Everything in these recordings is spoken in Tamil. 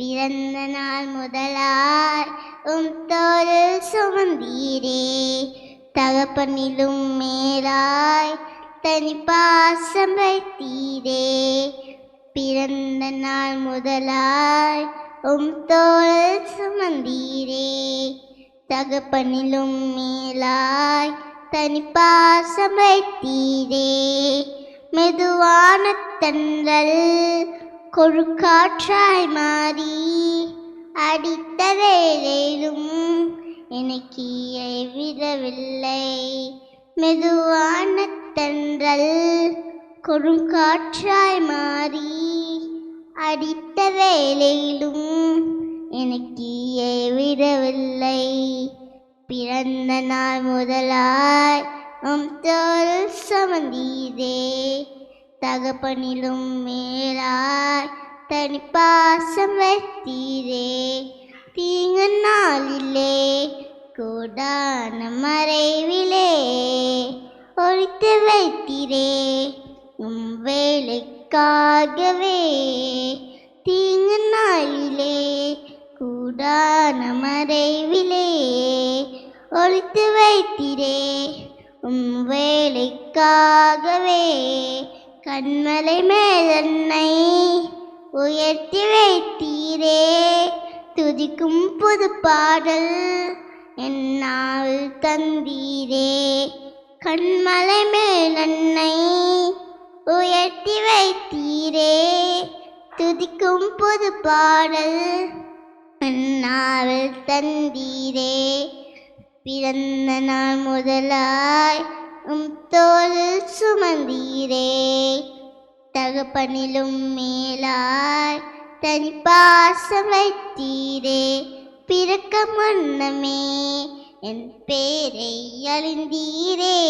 பிறந்த நாள் முதலார் உம் தோல் சுமந்தீரே. தகப்பனிலும் மேலாய் தனி பாசம் வைத்தீரே. பிறந்த நாள் முதலாய் உம் தோல் சுமந்தீரே. தகப்பனிலும் மேலாய் தனி பாசம் வைத்தீரே. மெதுவான தன்றல் கொழுக்காற்றாய் மாறி அடித்த வேலையிலும் எனக்கு விடவில்லை. மெதுவான தன்றல் கொடுங்காற்றாய் மாறி அடித்த வேலையிலும் எனக்கு விடவில்லை. பிறந்த நாள் முதலாய் உம் தோல் சமந்தீதே. தகப்பனிலும் மேலாய் தனி பாசம் வைத்தீரே. தீங்க நாளிலே கோடான மறைவிலே ஒழித்து வைத்தீரே. உம் வேலைக்காகவே தீங்கு நாளிலே கூடான மறைவிலே ஒழித்து வைத்திரே. உம் வேலைக்காகவே கண்மலை மேலன்னை உயர்த்தி வைத்தீரே. துதிக்கும் புது பாடல் என்னால் தந்தீரே. கண்மலை மேலன்னை உயர்த்தி வைத்தீரே. துதிக்கும் புது பாடல் என்னால் தந்தீரே. பிறந்த நாள் முதலாய் உம் தோல் சுமந்தீரே. தகப்பனிலும் மேலாய் தனி பாசம் வைத்தீரே. பிறக்க முன்னமே என் பேரை அழிந்தீரே.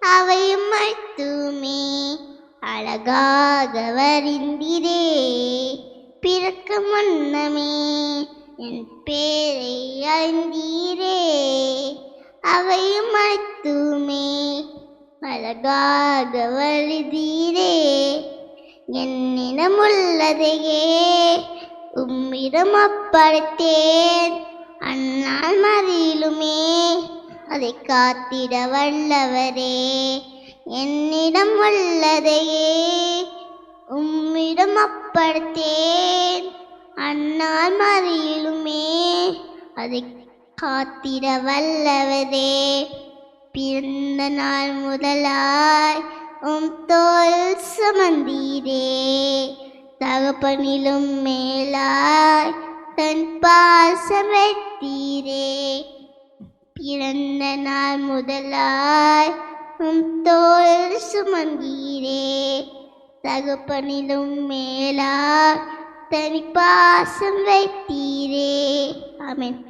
அவையும் அழைத்துமே அழகாக வரிந்தீரே பிறக்க முன்னமே என் பேரை அழிந்தீரே. அவை மட்டுமே அழகாக வழுதீரே என்னிடமுள்ளதையே உம்மிடம் அப்படைத்தேன் அந்நாள் மதியிலுமே அதை காத்திட வல்லவரே. என்னிடம் உள்ளதையே உம்மிடம் அப்படைத்தேன் அந்நாள் மதியிலுமே அதை காத்திட வல்லவதே பிறந்த நாள் முதலாய் உம் தோல் சுமந்தீரே. தகப்பனிலும் மேலாய் தன் பாசம் வைத்தீரே பிறந்த நாள் முதலாய் உம் தோல் சுமந்தீரே. தகப்பனிலும் மேலாய் தனி பாசம் வைத்தீரே ஆமென்.